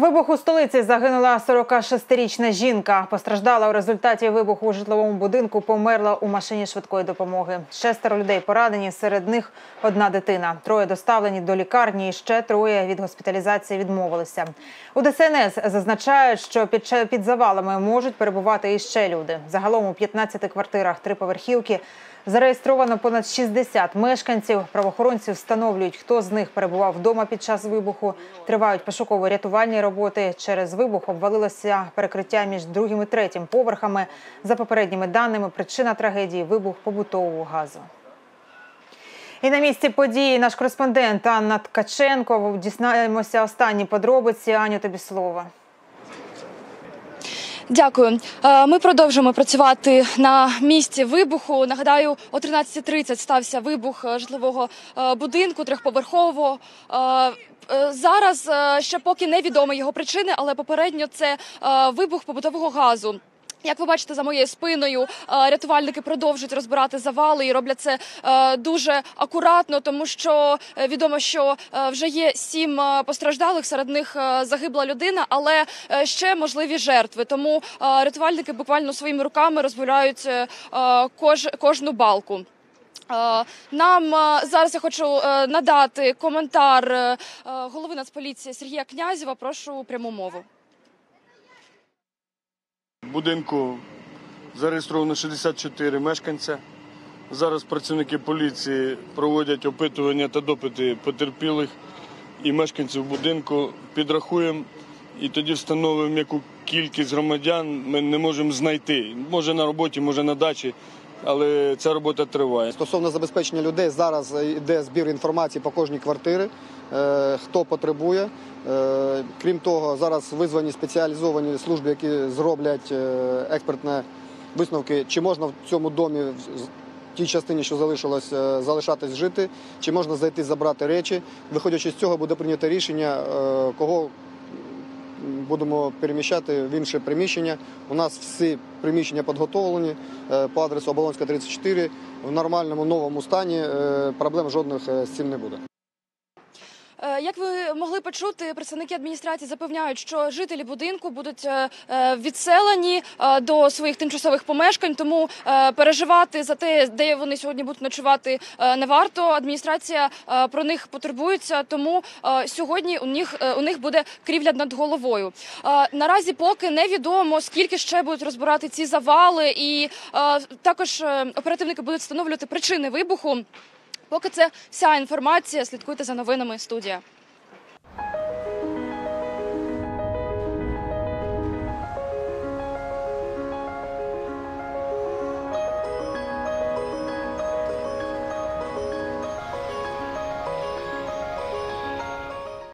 Вибух у столиці загинула 46-річна жінка. Постраждала у результаті вибуху у житловому будинку. Померла у машині швидкої допомоги. Шестеро людей поранені. Серед них одна дитина. Троє доставлені до лікарні. Ще троє від госпіталізації відмовилися. У ДСНС зазначають, що під завалами можуть перебувати іще люди. Загалом у 15 квартирах триповерхівки Зареєстровано понад 60 мешканців. Правоохоронці встановлюють, хто з них перебував вдома під час вибуху. Тривають пошуково-рятувальні роботи. Через вибух обвалилося перекриття між другим і третім поверхами. За попередніми даними, причина трагедії вибух побутового газу. І на місці події наш кореспондент Анна Ткаченко. Дізнаємося останні подробиці. Аню, тобі слово. Дякую. Е, Ми продовжуємо працювати на місці вибуху. Нагадаю, о 13.30 стався вибух е, житлового е, будинку трьохповерхового. Зараз ще поки невідомі його причини, але попередньо це вибух побутового газу. Як ви бачите за моєю спиною, е, рятувальники продовжують розбирати завали і роблять це е, дуже акуратно, тому що е, відомо, що вже є сім постраждалих, серед них загибла людина, але ще можливі жертви. Тому рятувальники буквально своїми руками розбирають кожну балку. Нам зараз я хочу надати коментар голови Нацполіції Сергія Князєва. Прошу пряму мову. Будинку зареєстровано 64 мешканця. Зараз працівники поліції проводять опитування та допити потерпілих і мешканців будинку. Підрахуємо і тоді встановимо, яку кількість громадян ми не можемо знайти. Може на роботі, може на дачі, але ця робота триває. Стосовно забезпечення людей, зараз йде збір інформації по кожній квартирі, е, хто потребує. Е, Крім того, зараз визвані спеціалізовані служби, які зроблять е, експертні висновки, чи можна в цьому домі в тій частині, що залишилось, залишатись жити, чи можна зайти забрати речі. Виходячи з цього, буде прийнято рішення, кого будемо переміщати в інше приміщення. У нас всі приміщення підготовлені е, по адресу Оболонська 34 в нормальному новому стані. е, Проблем жодних е, з цим не буде. Е, Як ви могли почути, представники адміністрації запевняють, що жителі будинку будуть е, е, відселені до своїх тимчасових помешкань, тому переживати за те, де вони сьогодні будуть ночувати, не варто. Адміністрація про них потурбується, тому сьогодні у них у них буде крівля над головою. Наразі поки невідомо скільки ще будуть розбирати ці завали, і також оперативники будуть встановлювати причини вибуху. Поки це вся інформація. Слідкуйте за новинами. Студія.